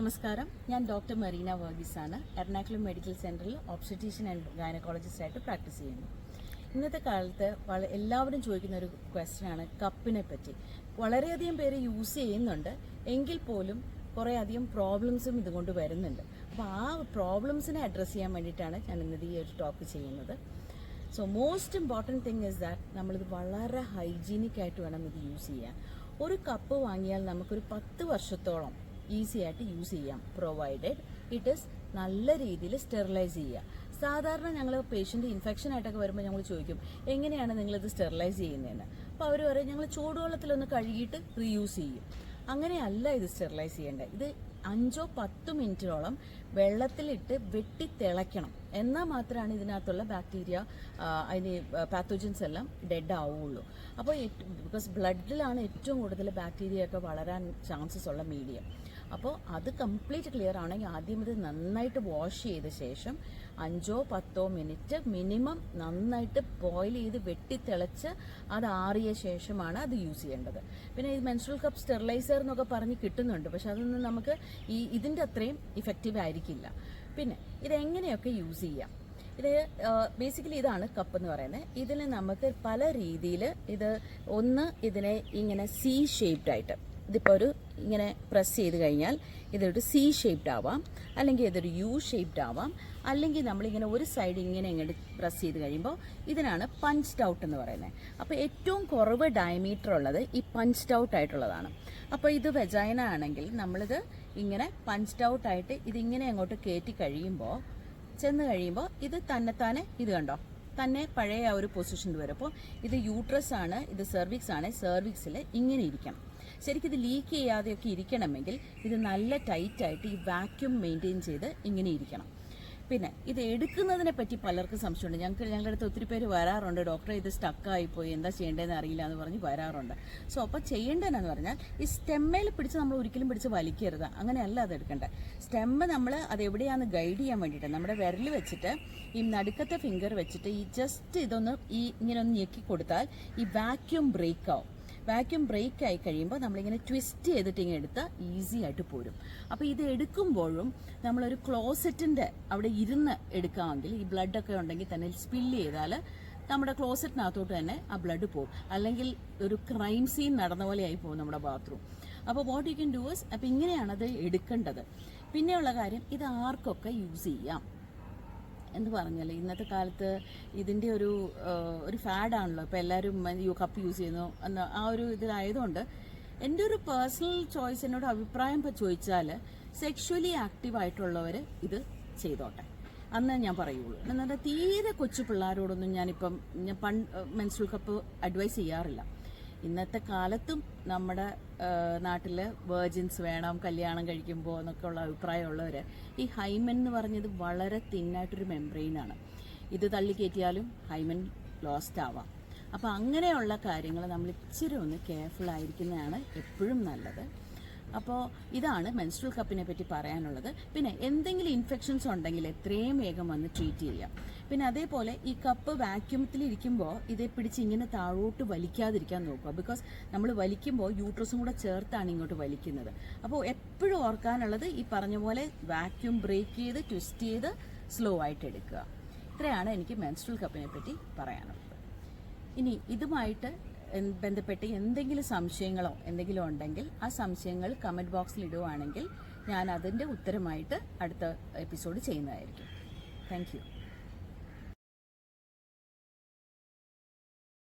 നമസ്കാരം. ഞാൻ ഡോക്ടർ മെറീന വർഗീസാണ്. എറണാകുളം മെഡിക്കൽ സെന്ററിൽ ഓബ്സ്റ്ററ്റീഷ്യൻ ആൻഡ് ഗൈനക്കോളജിസ്റ്റ് ആയിട്ട് പ്രാക്ടീസ് ചെയ്യുന്നു. ഇന്നത്തെ കാലത്ത് എല്ലാവരും ചോദിക്കുന്ന ഒരു ക്വസ്റ്റ്യൻ ആണ് കപ്പിനെ പറ്റി വളരെയധികം പേര് യൂസ് ചെയ്യുന്നുണ്ട്. എങ്കിൽ പോലും കുറേ അധികം പ്രോബ്ലംസും ഇതുകൊണ്ട് വരുന്നുണ്ട്. അപ്പോൾ ആ പ്രോബ്ലംസിനെ അഡ്രസ്സ് ചെയ്യാൻ വേണ്ടിയിട്ടാണ് ഞാൻ ഇന്നത്തെ ഈ ഒരു ടോക്ക് ചെയ്യുന്നത്. So most important thing is that നമ്മളിത് വളരെ ഹൈജീനിക് ആയിട്ട് വേണം ഇത് യൂസ് ചെയ്യാൻ. ഒരു കപ്പ് വാങ്ങിയാൽ നമുക്കൊരു പത്ത് വർഷത്തോളം ഈസി ആയിട്ട് യൂസ് ചെയ്യാം. പ്രൊവൈഡഡ് ഇറ്റ് ഇസ് നല്ല രീതിയിൽ സ്റ്റെറിലൈസ് ചെയ്യുക. സാധാരണ ഞങ്ങൾ പേഷ്യന്റ് ഇൻഫെക്ഷൻ ആയിട്ടൊക്കെ വരുമ്പോൾ ഞങ്ങൾ ചോദിക്കും എങ്ങനെയാണ് നിങ്ങളിത് സ്റ്റെറിലൈസ് ചെയ്യുന്നതെന്ന്? അപ്പോൾ അവർ പറയും ഞങ്ങൾ ചൂടുവെള്ളത്തിലൊന്ന് കഴുകിയിട്ട് റീയൂസ് ചെയ്യും. അങ്ങനെയല്ല ഇത് സ്റ്റെറിലൈസ് ചെയ്യേണ്ടത്. ഇത് അഞ്ചോ പത്തോ മിനിറ്റോളം വെള്ളത്തിലിട്ട് വെട്ടി തിളയ്ക്കണം എന്നാൽ മാത്രമാണ് ഇതിനകത്തുള്ള ബാക്ടീരിയ അതിന് പാത്തോജൻസ് എല്ലാം ഡെഡ് ആവുള്ളൂ. അപ്പോൾ ബിക്കോസ് ബ്ലഡിലാണ് ഏറ്റവും കൂടുതൽ ബാക്ടീരിയ ഒക്കെ വളരാൻ ചാൻസസ് ഉള്ള മീഡിയം അപ്പോൾ അത് കംപ്ലീറ്റ് ക്ലിയർ ആണെങ്കിൽ ആദ്യം ഇത് നന്നായിട്ട് വാഷ് ചെയ്ത ശേഷം അഞ്ചോ പത്തോ മിനിറ്റ് മിനിമം നന്നായിട്ട് ബോയിൽ ചെയ്ത് വെട്ടിത്തിളച്ച് അത് ആറിയ ശേഷമാണ് അത് യൂസ് ചെയ്യേണ്ടത്. പിന്നെ ഈ മെൻസ്ട്രൽ കപ്പ് സ്റ്റെറിലൈസർ എന്നൊക്കെ പറഞ്ഞ് കിട്ടുന്നുണ്ട്. പക്ഷെ അതൊന്നും നമുക്ക് ഈ ഇതിന്റെ അത്രയും ഇഫക്റ്റീവ് ആയിരിക്കില്ല. പിന്നെ ഇതെങ്ങനെയൊക്കെ യൂസ് ചെയ്യാം? ഇത് ബേസിക്കലി ഇതാണ് കപ്പ് എന്ന് പറയുന്നത്. ഇതിനെ നമുക്ക് പല രീതിയിൽ ഇത് ഒന്ന് ഇതിനെ ഇങ്ങനെ സി ഷേപ്ഡ് ആയിട്ട് ഇതിപ്പോൾ ഒരു ഇങ്ങനെ പ്രസ് ചെയ്ത് കഴിഞ്ഞാൽ ഇതൊരു സി ഷേപ്ഡ് ആവാം. അല്ലെങ്കിൽ ഇതൊരു യു ഷേപ്ഡ് ആവാം. അല്ലെങ്കിൽ നമ്മളിങ്ങനെ ഒരു സൈഡ് ഇങ്ങനെ ഇങ്ങോട്ട് പ്രസ് ചെയ്ത് കഴിയുമ്പോൾ ഇതിനാണ് പഞ്ച്ഡ് ഔട്ട് എന്ന് പറയുന്നത്. അപ്പോൾ ഏറ്റവും കുറവ് ഡയമീറ്റർ ഉള്ളത് ഈ പഞ്ച്ഡ് ഔട്ട് ആയിട്ടുള്ളതാണ്. അപ്പോൾ ഇത് വെജൈന ആണെങ്കിൽ നമ്മളിത് ഇങ്ങനെ പഞ്ച്ഡ് ഔട്ട് ആയിട്ട് ഇതിങ്ങനെ അങ്ങോട്ട് കയറ്റി കഴിയുമ്പോൾ ചെന്ന് കഴിയുമ്പോൾ ഇത് തന്നെത്താനെ ഇത് കണ്ടോ? തന്നെ പഴയ ആ ഒരു പൊസിഷൻ വരും. അപ്പോൾ ഇത് യൂട്രസ് ആണ് ഇത് സെർവിക്സ് ആണ് സെർവിക്സിൽ ഇങ്ങനെ ഇരിക്കണം. ശരിക്കും ഇത് ലീക്ക് ചെയ്യാതെയൊക്കെ ഇരിക്കണമെങ്കിൽ ഇത് നല്ല ടൈറ്റായിട്ട് ഈ വാക്യൂം മെയിന്റെയിൻ ചെയ്ത് ഇങ്ങനെ ഇരിക്കണം. പിന്നെ ഇത് എടുക്കുന്നതിനെ പറ്റി പലർക്കും സംശയമുണ്ട്. ഞങ്ങൾക്ക് ഞങ്ങളുടെ അടുത്ത് ഒത്തിരി പേര് വരാറുണ്ട്. ഡോക്ടറെ ഇത് സ്റ്റക്കായിപ്പോയി എന്താ ചെയ്യേണ്ടതെന്ന് അറിയില്ല എന്ന് പറഞ്ഞ് വരാറുണ്ട്. സോ അപ്പോൾ ചെയ്യേണ്ടതെന്ന് പറഞ്ഞാൽ ഈ സ്റ്റെമ്മയിൽ പിടിച്ച് നമ്മൾ ഒരിക്കലും പിടിച്ച് വലിക്കരുത്. അങ്ങനെയല്ല അത് എടുക്കേണ്ടത് സ്റ്റെമ്മ് നമ്മൾ അത് എവിടെയാണെന്ന് ഗൈഡ് ചെയ്യാൻ വേണ്ടിയിട്ട് നമ്മുടെ വിരൽ വെച്ചിട്ട് ഈ നടുക്കത്തെ ഫിംഗർ വെച്ചിട്ട് ഈ ജസ്റ്റ് ഇതൊന്ന് ഈ ഇങ്ങനെ ഒന്ന് ഞെക്കി കൊടുത്താൽ ഈ വാക്യൂം ബ്രേക്ക് ആവും. വാക്യൂം ബ്രേക്ക് ആയി കഴിയുമ്പോൾ നമ്മളിങ്ങനെ ട്വിസ്റ്റ് ചെയ്തിട്ട് ഇങ്ങനെ എടുത്താൽ ഈസി ആയിട്ട് പോരും. അപ്പോൾ ഇത് എടുക്കുമ്പോഴും നമ്മളൊരു ക്ലോസറ്റിന്റെ അവിടെ ഇരുന്ന് എടുക്കാമെങ്കിൽ ഈ ബ്ലഡൊക്കെ ഉണ്ടെങ്കിൽ തന്നെ സ്പില്ല് ചെയ്താൽ നമ്മുടെ ക്ലോസറ്റിനകത്തോട്ട് തന്നെ ആ ബ്ലഡ് പോകും അല്ലെങ്കിൽ ഒരു ക്രൈം സീൻ നടന്ന പോലെ ആയി പോകും നമ്മുടെ ബാത്റൂം അപ്പോൾ വാട്ട് യു ക്യാൻ ഡൂസ് അപ്പോൾ ഇങ്ങനെയാണ് എടുക്കേണ്ടത്. പിന്നെയുള്ള കാര്യം ഇത് ആർക്കൊക്കെ യൂസ് ചെയ്യാം. എന്ന് പറഞ്ഞാൽ ഇന്നത്തെ കാലത്ത് ഇതിന്റെ ഒരു ഒരു ഫാഡാണല്ലോ ഇപ്പോൾ എല്ലാവരും കപ്പ് യൂസ് ചെയ്യുന്നു. എന്ന ആ ഒരു ഇതിലായതുകൊണ്ട് എന്റെ ഒരു പേഴ്സണൽ ചോയ്സ് എന്നോട് അഭിപ്രായം ചോദിച്ചാൽ സെക്ഷുവലി ആക്റ്റീവ് ആയിട്ടുള്ളവർ ഇത് ചെയ്തോട്ടെ. അന്ന് ഞാൻ പറയുള്ളൂ. എന്നാൽ തീരെ കൊച്ചു പിള്ളേരോടൊന്നും ഞാനിപ്പം ഞാൻ പണ്ട് മെൻസ്ട്രൽ കപ്പ് അഡ്വൈസ് ചെയ്യാറില്ല. ഇന്നത്തെ കാലത്തും നമ്മുടെ നാട്ടിൽ വേർജിൻസ് വേണം കല്യാണം കഴിക്കുമ്പോൾ എന്നൊക്കെ ഉള്ള അഭിപ്രായമുള്ളവർ ഈ ഹൈമൻ എന്ന് പറഞ്ഞത് വളരെ തിന്നായിട്ടൊരു മെംബ്രെയിനാണ് ഇത് തള്ളിക്കയറ്റിയാലും ഹൈമൻ ലോസ്റ്റ് ആവാം. അപ്പോൾ അങ്ങനെയുള്ള കാര്യങ്ങൾ നമ്മൾ ഇച്ചിരി ഒന്ന് കെയർഫുൾ ആയിരിക്കുന്നതാണ് എപ്പോഴും നല്ലത്. അപ്പോൾ ഇതാണ് മെൻസ്ട്രൽ കപ്പിനെ പറ്റി പറയാനുള്ളത്. പിന്നെ എന്തെങ്കിലും ഇൻഫെക്ഷൻസ് ഉണ്ടെങ്കിൽ എത്രയും വേഗം വന്ന് ട്രീറ്റ് ചെയ്യാം പിന്നെ അതേപോലെ ഈ കപ്പ് വാക്യൂമത്തിൽ ഇരിക്കുമ്പോൾ ഇതേ പിടിച്ച് ഇങ്ങനെ താഴോട്ട് വലിക്കാതിരിക്കാൻ നോക്കുക. ബിക്കോസ് നമ്മൾ വലിക്കുമ്പോൾ യൂട്രസും കൂടെ ചേർത്താണ് ഇങ്ങോട്ട് വലിക്കുന്നത്. അപ്പോൾ എപ്പോഴും ഓർക്കാനുള്ളത് ഈ പറഞ്ഞ പോലെ വാക്യൂം ബ്രേക്ക് ചെയ്ത് ട്വിസ്റ്റ് ചെയ്ത് സ്ലോ ആയിട്ട് എടുക്കുക. ഇത്രയാണ് എനിക്ക് മെൻസ്ട്രൽ കപ്പിനെ പറ്റി പറയാനുള്ളത്. ഇനി ഇതുമായിട്ട് ബന്ധപ്പെട്ട് എന്തെങ്കിലും സംശയങ്ങളോ എന്തെങ്കിലും ഉണ്ടെങ്കിൽ ആ സംശയങ്ങൾ കമന്റ് ബോക്സിൽ ഇടുവാണെങ്കിൽ ഞാൻ അതിന്റെ ഉത്തരമായിട്ട് അടുത്ത എപ്പിസോഡ് ചെയ്യുന്നതായിരിക്കും. താങ്ക്